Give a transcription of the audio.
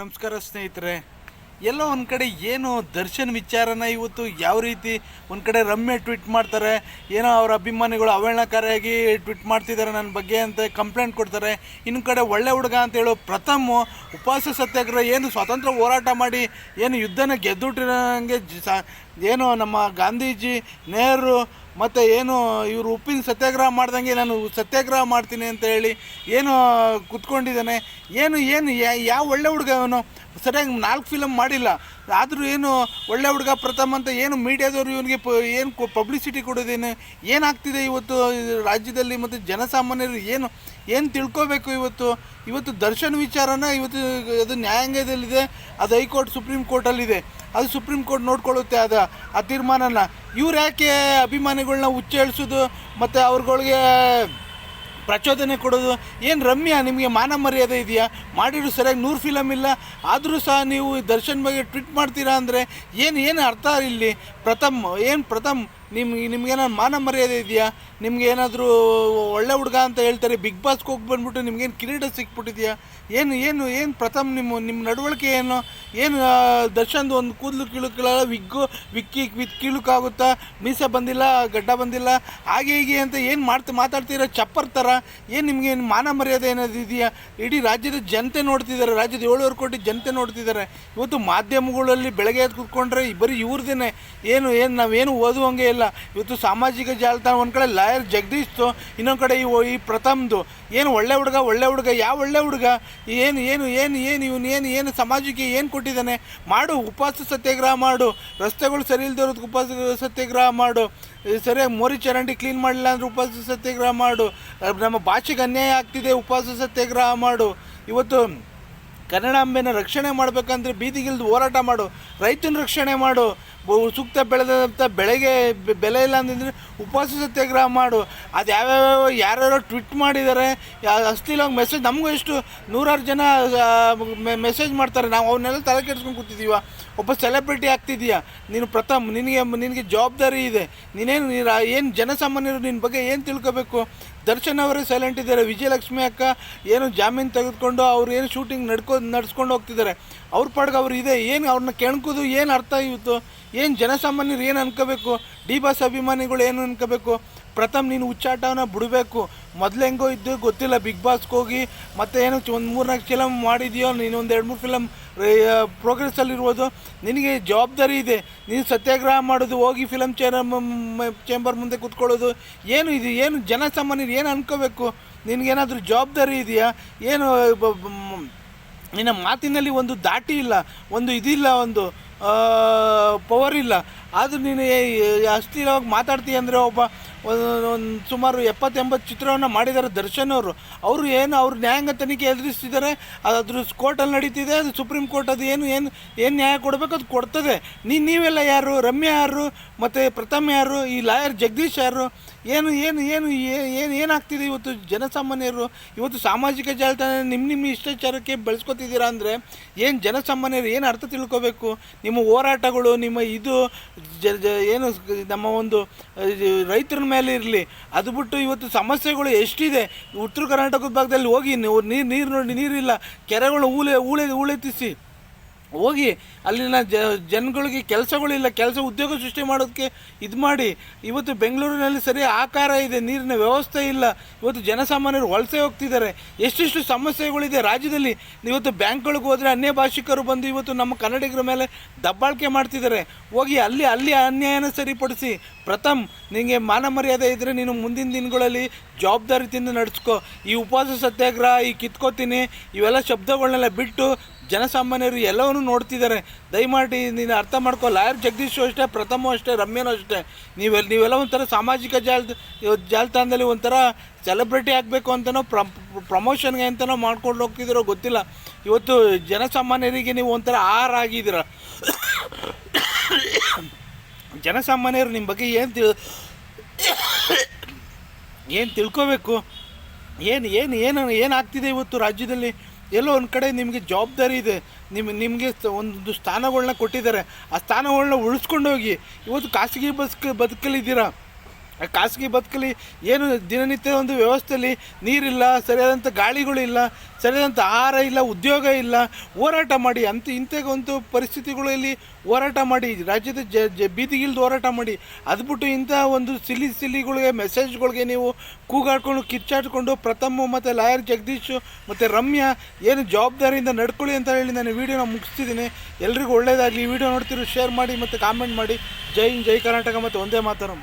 ನಮಸ್ಕಾರ ಸ್ನೇಹಿತರೆ. ಎಲ್ಲೋ ಒಂದು ಕಡೆ ಏನು ದರ್ಶನ್ ವಿಚಾರನ ಇವತ್ತು ಯಾವ ರೀತಿ ಒಂದು ಕಡೆ ರಮ್ಯ ಟ್ವೀಟ್ ಮಾಡ್ತಾರೆ, ಏನೋ ಅವ್ರ ಅಭಿಮಾನಿಗಳು ಅವಹೇಳನಕಾರಿಯಾಗಿ ಟ್ವೀಟ್ ಮಾಡ್ತಿದ್ದಾರೆ ನನ್ನ ಬಗ್ಗೆ ಅಂತ ಕಂಪ್ಲೇಂಟ್ ಕೊಡ್ತಾರೆ. ಇನ್ನು ಕಡೆ ಒಳ್ಳೆ ಹುಡುಗ ಅಂತ ಹೇಳೋ ಪ್ರಥಮ್ ಉಪವಾಸ ಸತ್ಯಾಗ್ರಹ ಏನು ಸ್ವಾತಂತ್ರ್ಯ ಹೋರಾಟ ಮಾಡಿ ಏನು ಯುದ್ಧನ ಗೆದ್ದುಟ್ಟಿರೋಂಗೆ ಜ- ಸಾ- ಏನು ನಮ್ಮ ಗಾಂಧೀಜಿ, ನೆಹರು ಮತ್ತು ಏನು ಇವರು ಉಪ್ಪಿನ ಸತ್ಯಾಗ್ರಹ ಮಾಡ್ದಂಗೆ ನಾನು ಸತ್ಯಾಗ್ರಹ ಮಾಡ್ತೀನಿ ಅಂತ ಹೇಳಿ ಏನು ಕುತ್ಕೊಂಡಿದ್ದಾನೆ, ಏನು ಏನು ಯಾವ ಒಳ್ಳೆ ಹುಡುಗ ಅವನು? ಸರಿಯಾಗಿ ನಾಲ್ಕು ಫಿಲಮ್ ಮಾಡಿಲ್ಲ. ಆದರೂ ಏನು ಒಳ್ಳೆ ಹುಡುಗ ಪ್ರಥಮ ಅಂತ ಏನು ಮೀಡಿಯಾದವರು ಇವನಿಗೆ ಪ, ಏನು ಪಬ್ಲಿಸಿಟಿ ಕೊಡೋದೇನು? ಏನಾಗ್ತಿದೆ ಇವತ್ತು ರಾಜ್ಯದಲ್ಲಿ ಮತ್ತು ಜನಸಾಮಾನ್ಯರು ಏನು ಏನು ತಿಳ್ಕೋಬೇಕು ಇವತ್ತು? ಇವತ್ತು ದರ್ಶನ್ ವಿಚಾರನ ಇವತ್ತು ಅದು ನ್ಯಾಯಾಂಗದಲ್ಲಿದೆ, ಅದು ಹೈಕೋರ್ಟ್, ಸುಪ್ರೀಂ ಕೋರ್ಟಲ್ಲಿದೆ. ಅದು ಸುಪ್ರೀಂ ಕೋರ್ಟ್ ನೋಡ್ಕೊಳ್ಳುತ್ತೆ ಅದು ಆ ತೀರ್ಮಾನನ. ಇವ್ರು ಯಾಕೆ ಅಭಿಮಾನಿಗಳನ್ನ ಉಚ್ಚೇಳಿಸೋದು ಮತ್ತು ಅವ್ರುಗಳಿಗೆ ಪ್ರಚೋದನೆ ಕೊಡೋದು? ಏನು ರಮ್ಯ, ನಿಮಗೆ ಮಾನ ಮರ್ಯಾದೆ ಇದೆಯಾ? ಮಾಡಿರೋ ಸರಿಯಾಗಿ ನೂರು ಫಿಲಮ್ ಇಲ್ಲ. ಆದರೂ ಸಹ ನೀವು ದರ್ಶನ್ ಬಗ್ಗೆ ಟ್ವೀಟ್ ಮಾಡ್ತೀರಾ ಅಂದರೆ ಏನು ಏನು ಅರ್ಥ ಇಲ್ಲಿ? ಪ್ರಥಮ್, ಏನು ಪ್ರಥಮ್ ನಿಮ್ಗೆ ನಿಮ್ಗೇನಾದ್ರು ಮಾನ ಮರ್ಯಾದೆ ಇದೆಯಾ? ನಿಮ್ಗೆ ಏನಾದರೂ ಒಳ್ಳೆ ಹುಡುಗ ಅಂತ ಹೇಳ್ತಾರೆ, ಬಿಗ್ ಬಾಸ್ಗೆ ಹೋಗಿ ಬಂದ್ಬಿಟ್ಟು ನಿಮ್ಗೇನು ಕಿರೀಟ ಸಿಕ್ಬಿಟ್ಟಿದೆಯಾ? ಏನು ಏನು ಏನು ಪ್ರಥಮ್ ನಿಮ್ಮ ನಿಮ್ಮ ನಡವಳಿಕೆ ಏನು? ಏನು ದರ್ಶನ್ದು ಒಂದು ಕೂದಲು ಕೀಳುಕಲ್ಲ, ವಿಗ್ಗು, ವಿಕ್ಕಿ ವಿತ್ ಕೀಳುಕಾಗುತ್ತಾ? ಮೀಸೆ ಬಂದಿಲ್ಲ, ಗಡ್ಡ ಬಂದಿಲ್ಲ, ಹಾಗೆ ಹೀಗೆ ಅಂತ ಏನು ಮಾಡ್ತಾ ಮಾತಾಡ್ತೀರಾ ಚಪ್ಪರ್ ಥರ ಏನು ನಿಮಗೆ ಮಾನ ಮರ್ಯಾದೆ ಏನಾದ್ರು ಇದೆಯಾ? ಇಡೀ ರಾಜ್ಯದ ಜನತೆ ನೋಡ್ತಿದ್ದಾರೆ, ರಾಜ್ಯದ ಏಳುವರೆ ಕೋಟಿ ಜನತೆ ನೋಡ್ತಿದ್ದಾರೆ. ಇವತ್ತು ಮಾಧ್ಯಮಗಳಲ್ಲಿ ಬೆಳಗ್ಗೆ ಕೂತ್ಕೊಂಡ್ರೆ ಬರೀ ಇವ್ರದೇನೆ. ಏನು ಏನು ನಾವೇನು ಓದುವಂಗೆ ಇಲ್ಲ. ಇವತ್ತು ಸಾಮಾಜಿಕ ಜಾಲತಾಣ, ಒಂದು ಕಡೆ ಲಾಯರ್ ಜಗದೀಶ್ದು, ಇನ್ನೊಂದು ಕಡೆ ಈ ಪ್ರಥಮ್ದು. ಏನು ಒಳ್ಳೆ ಹುಡುಗ ಒಳ್ಳೆ ಹುಡುಗ, ಯಾವ ಒಳ್ಳೆ ಹುಡುಗ? ಏನು ಏನು ಏನು ಏನು, ಇವನು ಏನು ಏನು ಸಮಾಜಕ್ಕೆ ಏನು ಕೊಟ್ಟಿದ್ದಾನೆ? ಮಾಡು ಉಪವಾಸ ಸತ್ಯಾಗ್ರಹ ಮಾಡು. ರಸ್ತೆಗಳು ಸರಿ ಇಲ್ದಿರೋದಕ್ಕೆ ಉಪವಾಸ ಸತ್ಯಾಗ್ರಹ ಮಾಡು. ಸರಿಯಾಗಿ ಮೋರಿ ಚರಂಡಿ ಕ್ಲೀನ್ ಮಾಡಲಿಲ್ಲ ಅಂದರೆ ಉಪವಾಸ ಸತ್ಯಾಗ್ರಹ ಮಾಡು. ನಮ್ಮ ಭಾಷೆಗೆ ಅನ್ಯಾಯ ಆಗ್ತಿದೆ ಉಪವಾಸ ಸತ್ಯಾಗ್ರಹ ಮಾಡು. ಇವತ್ತು ಕನ್ನಡಾಂಬೆನ ರಕ್ಷಣೆ ಮಾಡಬೇಕಂದ್ರೆ ಬೀದಿಗಿಲ್ದು ಹೋರಾಟ ಮಾಡು. ರೈತನ ರಕ್ಷಣೆ ಮಾಡು. ಸೂಕ್ತ ಬೆಳೆದಂಥ ಬೆಳೆಗೆ ಬೆಲೆ ಇಲ್ಲ ಅಂತಂದರೆ ಉಪವಾಸ ಸತ್ಯಾಗ್ರಹ ಮಾಡು. ಅದು ಯಾವ್ಯಾವ ಯಾರ್ಯಾರೋ ಟ್ವಿಟ್ ಮಾಡಿದ್ದಾರೆ ಅಶ್ಲೀಲವಾಗಿ ಮೆಸೇಜ್ ನಮಗೂ ಎಷ್ಟು ನೂರಾರು ಜನ ಮೆಸೇಜ್ ಮಾಡ್ತಾರೆ. ನಾವು ಅವನ್ನೆಲ್ಲ ತಲೆ ಕೆಡ್ಸ್ಕೊಂಡು ಕೂತಿದ್ದೀವ ಒಬ್ಬ ಸೆಲೆಬ್ರಿಟಿ ಆಗ್ತಿದ್ದೀಯಾ ನೀನು ಪ್ರಥಮ, ನಿನಗೆ ನಿನಗೆ ಜವಾಬ್ದಾರಿ ಇದೆ. ನೀನೇನು ಏನು ಜನಸಾಮಾನ್ಯರು ನಿನ್ನ ಬಗ್ಗೆ ಏನು ತಿಳ್ಕೊಬೇಕು? ದರ್ಶನ್ ಅವರೇ ಸೈಲೆಂಟ್ ಇದ್ದಾರೆ. ವಿಜಯಲಕ್ಷ್ಮಿ ಅಕ್ಕ ಏನು ಜಾಮೀನು ತೆಗೆದುಕೊಂಡು ಅವ್ರು ಏನು ಶೂಟಿಂಗ್ ನಡ್ಕೊ, ನಡ್ಸ್ಕೊಂಡು ಹೋಗ್ತಿದ್ದಾರೆ. ಅವ್ರ ಪಾಡ್ಗೆ ಅವ್ರು ಇದೆ. ಏನು ಅವ್ರನ್ನ ಕೆಣ್ಕೋದು ಏನು ಅರ್ಥ ಇವತ್ತು ಏನು ಜನಸಾಮಾನ್ಯರು ಏನು ಅನ್ಕೋಬೇಕು? ಡಿ ಬಾಸ್ ಅಭಿಮಾನಿಗಳು ಏನು ಅನ್ಕೋಬೇಕು? ಪ್ರಥಮ್ ನೀನು ಹುಚ್ಚಾಟವನ್ನ ಬಿಡಬೇಕು. ಮೊದಲು ಹೆಂಗೋ ಇದ್ದು ಗೊತ್ತಿಲ್ಲ ಬಿಗ್ ಬಾಸ್ಗೆ ಹೋಗಿ ಮತ್ತೆ ಏನು ಒಂದು ಮೂರ್ನಾಲ್ಕು ಫಿಲಮ್ ಮಾಡಿದೆಯೋ, ನೀನು ಒಂದು ಎರಡು ಮೂರು ಫಿಲಮ್ ಪ್ರೋಗ್ರೆಸ್ಸಲ್ಲಿರ್ಬೋದು ನಿನಗೆ ಜವಾಬ್ದಾರಿ ಇದೆ. ನೀನು ಸತ್ಯಾಗ್ರಹ ಮಾಡೋದು, ಹೋಗಿ ಫಿಲಮ್ ಚೇರ ಚೇಂಬರ್ ಮುಂದೆ ಕೂತ್ಕೊಳ್ಳೋದು. ಏನು ಇದು? ಏನು ಜನಸಾಮಾನ್ಯರು ಏನು ಅನ್ಕೋಬೇಕು? ನಿನಗೇನಾದರೂ ಜವಾಬ್ದಾರಿ ಇದೆಯಾ? ಏನು ನಿನ್ನ ಮಾತಿನಲ್ಲಿ ಒಂದು ದಾಟಿ ಇಲ್ಲ, ಒಂದು ಇದಿಲ್ಲ, ಒಂದು ಪವರ್ ಇಲ್ಲ. ಆದರೂ ನೀನು ಅಶ್ಲೀಲವಾಗಿ ಮಾತಾಡ್ತೀಯ ಅಂದರೆ ಒಬ್ಬ ಒಂದು ಸುಮಾರು ಎಪ್ಪತ್ತೆಂಬತ್ತು ಚಿತ್ರವನ್ನು ಮಾಡಿದ್ದಾರೆ ದರ್ಶನ್ ಅವರು. ಅವರು ಏನು ಅವರು ನ್ಯಾಯಾಂಗ ತನಿಖೆ ಎದುರಿಸ್ತಿದ್ದಾರೆ ಅದ್ರ ಕೋರ್ಟಲ್ಲಿ ನಡೀತಿದೆ, ಅದು ಸುಪ್ರೀಂ ಕೋರ್ಟ್ ಅದು ಏನು ಏನು ಏನು ನ್ಯಾಯ ಕೊಡಬೇಕು ಅದು ಕೊಡ್ತದೆ. ನೀನು ನೀವೆಲ್ಲ ಯಾರು? ರಮ್ಯಾ ಯಾರು? ಮತ್ತು ಪ್ರಥಮ್ ಯಾರು? ಈ ಲಾಯರ್ ಜಗದೀಶ್ ಯಾರು? ಏನು ಏನು ಏನು ಏನು, ಏನಾಗ್ತಿದೆ ಇವತ್ತು ಜನಸಾಮಾನ್ಯರು? ಇವತ್ತು ಸಾಮಾಜಿಕ ಜಾಲತಾಣ ನಿಮ್ಮ ನಿಮ್ಮ ಇಷ್ಟಾಚಾರಕ್ಕೆ ಬೆಳೆಸ್ಕೊತಿದ್ದೀರಾ ಅಂದರೆ ಏನು ಜನಸಾಮಾನ್ಯರು ಏನು ಅರ್ಥ ತಿಳ್ಕೊಬೇಕು? ನಿಮ್ಮ ಹೋರಾಟಗಳು, ನಿಮ್ಮ ಇದು, ಜ ಏನು, ನಮ್ಮ ಒಂದು ರೈತರ ಮೇಲೆ ಇರಲಿ. ಅದು ಬಿಟ್ಟು ಇವತ್ತು ಸಮಸ್ಯೆಗಳು ಎಷ್ಟಿದೆ? ಉತ್ತರ ಕರ್ನಾಟಕದ ಭಾಗದಲ್ಲಿ ಹೋಗಿ ನೀರು ನೀರು ನೋಡಿ ನೀರಿಲ್ಲ. ಕೆರೆಗಳು ಊಳೆ ಊಳೆ ಊಳೆತ್ತಿಸಿ. ಹೋಗಿ ಅಲ್ಲಿನ ಜ, ಜನಗಳಿಗೆ ಕೆಲಸಗಳಿಲ್ಲ ಕೆಲಸ ಉದ್ಯೋಗ ಸೃಷ್ಟಿ ಮಾಡೋದಕ್ಕೆ ಇದು ಮಾಡಿ. ಇವತ್ತು ಬೆಂಗಳೂರಿನಲ್ಲಿ ಸರಿ ಆಕಾರ ಇದೆ, ನೀರಿನ ವ್ಯವಸ್ಥೆ ಇಲ್ಲ. ಇವತ್ತು ಜನಸಾಮಾನ್ಯರು ವಲಸೆ ಹೋಗ್ತಿದ್ದಾರೆ. ಎಷ್ಟೆಷ್ಟು ಸಮಸ್ಯೆಗಳಿದೆ ರಾಜ್ಯದಲ್ಲಿ. ಇವತ್ತು ಬ್ಯಾಂಕ್ಗಳಿಗೆ ಹೋದರೆ ಅನ್ಯ ಭಾಷಿಕರು ಬಂದು ಇವತ್ತು ನಮ್ಮ ಕನ್ನಡಿಗರ ಮೇಲೆ ದಬ್ಬಾಳಿಕೆ ಮಾಡ್ತಿದ್ದಾರೆ. ಹೋಗಿ ಅಲ್ಲಿ ಅಲ್ಲಿ ಅನ್ಯಾಯನ ಸರಿಪಡಿಸಿ. ಪ್ರಥಮ್ ನಿನಗೆ ಮಾನ ಮರ್ಯಾದೆ ಇದ್ದರೆ ನೀನು ಮುಂದಿನ ದಿನಗಳಲ್ಲಿ ಜವಾಬ್ದಾರಿತಿಂದ ನಡೆಸ್ಕೊ. ಈ ಉಪವಾಸ ಸತ್ಯಾಗ್ರಹ, ಈ ಕಿತ್ಕೋತೀನಿ, ಇವೆಲ್ಲ ಶಬ್ದಗಳನ್ನೆಲ್ಲ ಬಿಟ್ಟು ಜನಸಾಮಾನ್ಯರು ಎಲ್ಲವನ್ನೂ ನೋಡ್ತಿದ್ದಾರೆ. ದಯಮಾಡಿ ನೀನು ಅರ್ಥ ಮಾಡ್ಕೊ. ಲಾಯರ್ ಜಗದೀಶು ಅಷ್ಟೇ ಪ್ರಥಮ ಅಷ್ಟೇ, ರಮ್ಯನೂ ಅಷ್ಟೇ. ನೀವೆಲ್ಲ ನೀವೆಲ್ಲ ಒಂಥರ ಸಾಮಾಜಿಕ ಜಾಲ, ಜಾಲತಾಣದಲ್ಲಿ ಒಂಥರ ಸೆಲೆಬ್ರಿಟಿ ಆಗಬೇಕು ಅಂತನೋ ಪ್ರಮ್ ಪ್ರಮೋಷನ್ಗೆ ಅಂತನೋ ಮಾಡ್ಕೊಂಡು ಹೋಗ್ತಿದ್ದೀರೋ ಗೊತ್ತಿಲ್ಲ. ಇವತ್ತು ಜನಸಾಮಾನ್ಯರಿಗೆ ನೀವು ಒಂಥರ ಆಹಾರ ಆಗಿದ್ದೀರ. ಜನಸಾಮಾನ್ಯರು ನಿಮ್ಮ ಬಗ್ಗೆ ಏನು ತಿಳ್, ಏನು ತಿಳ್ಕೋಬೇಕು? ಏನು ಏನು ಏನು ಏನಾಗ್ತಿದೆ ಇವತ್ತು ರಾಜ್ಯದಲ್ಲಿ? ಎಲ್ಲೋ ಒಂದು ಕಡೆ ನಿಮಗೆ ಜವಾಬ್ದಾರಿ ಇದೆ. ನಿಮ್ಮ ನಿಮಗೆ ಒಂದು ಸ್ಥಾನಗಳನ್ನ ಕೊಟ್ಟಿದ್ದಾರೆ. ಆ ಸ್ಥಾನಗಳನ್ನ ಉಳಿಸ್ಕೊಂಡು ಹೋಗಿ. ಇವತ್ತು ಖಾಸಗಿ ಬಸ್ ಬದುಕಲಿದ್ದೀರಾ ಖಾಸಗಿ ಬದುಕಲ್ಲಿ ಏನು ದಿನನಿತ್ಯ ಒಂದು ವ್ಯವಸ್ಥೆಯಲ್ಲಿ ನೀರಿಲ್ಲ, ಸರಿಯಾದಂಥ ಗಾಳಿಗಳಿಲ್ಲ ಸರಿಯಾದಂಥ ಆಹಾರ ಇಲ್ಲ, ಉದ್ಯೋಗ ಇಲ್ಲ, ಹೋರಾಟ ಮಾಡಿ, ಅಂತ ಇಂಥಗೊಂದು ಪರಿಸ್ಥಿತಿಗಳಲ್ಲಿ ಹೋರಾಟ ಮಾಡಿ, ರಾಜ್ಯದ ಜ ಜ ಬೀದಿಗಿಲ್ದು ಹೋರಾಟ ಮಾಡಿ, ಅದು ಬಿಟ್ಟು ಇಂಥ ಒಂದು ಸಿಲಿ ಸಿಲಿಗಳಿಗೆ ಮೆಸೇಜ್ಗಳಿಗೆ ನೀವು ಕೂಗಾಡ್ಕೊಂಡು ಕಿಚ್ಚಾಡ್ಕೊಂಡು ಪ್ರಥಮ ಮತ್ತು ಲಾಯರ್ ಜಗದೀಶ್ ಮತ್ತು ರಮ್ಯಾ ಏನು ಜವಾಬ್ದಾರಿಯಿಂದ ನಡ್ಕೊಳ್ಳಿ ಅಂತ ಹೇಳಿ ನಾನು ವಿಡಿಯೋನ ಮುಗಿಸ್ತಿದ್ದೀನಿ. ಎಲ್ರಿಗೂ ಒಳ್ಳೆಯದಾಗಲಿ ಈ ವಿಡಿಯೋ ನೋಡ್ತಿರೋ, ಶೇರ್ ಮಾಡಿ ಮತ್ತು ಕಾಮೆಂಟ್ ಮಾಡಿ. ಜೈ ಜೈ ಕರ್ನಾಟಕ ಮತ್ತು ಒಂದೇ ಮಾತರಂ